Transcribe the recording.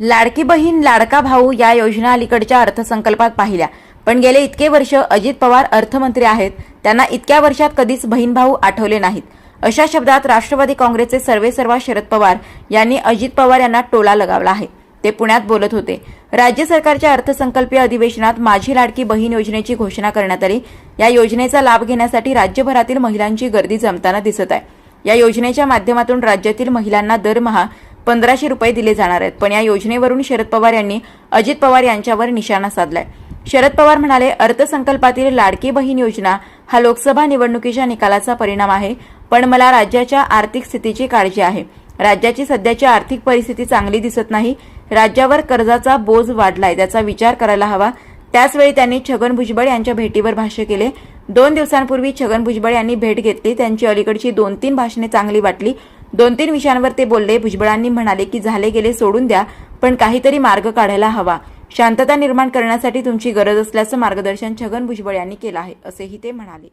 लाडकी बहीण लाडका भाऊ या योजना अलीकडच्या अर्थसंकल्पात पाहिल्या. पण गेले इतके वर्ष अजित पवार अर्थमंत्री आहेत त्यांना इतक्या वर्षात कधीच बहीण भाऊ आठवले नाहीत. अशा शब्दात राष्ट्रवादी काँग्रेसचे सर्वेसर्वा शरद पवार यांनी अजित पवार यांना टोला लगावला आहे. ते पुण्यात बोलत होते. राज्य सरकारच्या अर्थसंकल्पीय अधिवेशनात माझी लाडकी बहीण योजनेची घोषणा करण्यात आली. या योजनेचा लाभ घेण्यासाठी राज्यभरातील महिलांची गर्दी जमताना दिसत आहे. या योजनेच्या माध्यमातून राज्यातील महिलांना दरमहा पंधराशे रुपये दिले जाणार आहेत. पण या योजनेवरून शरद पवार यांनी अजित पवार यांच्यावर निशाणा साधलाय. शरद पवार म्हणाले अर्थसंकल्पातील लाडकी बहीण योजना हा लोकसभा निवडणुकीच्या निकालाचा परिणाम आहे पण मला राज्याच्या आर्थिक स्थितीची काळजी आहे. राज्याची सध्याची आर्थिक परिस्थिती चांगली दिसत नाही राज्यावर कर्जाचा बोज वाढलाय त्याचा विचार करायला हवा. त्याचवेळी त्यांनी छगन भुजबळ यांच्या भेटीवर भाष्य केले. दोन दिवसांपूर्वी छगन भुजबळ यांनी भेट घेतली त्यांची अलीकडची दोन तीन भाषणे चांगली वाटली दोन तीन विषयांवर ते बोलले. भुजबळांनी म्हणाले की झाले गेले सोडून द्या पण काहीतरी मार्ग काढायला हवा. शांतता निर्माण करण्यासाठी तुमची गरज असल्याचं मार्गदर्शन छगन भुजबळ यांनी केलं आहे असेही ते म्हणाले.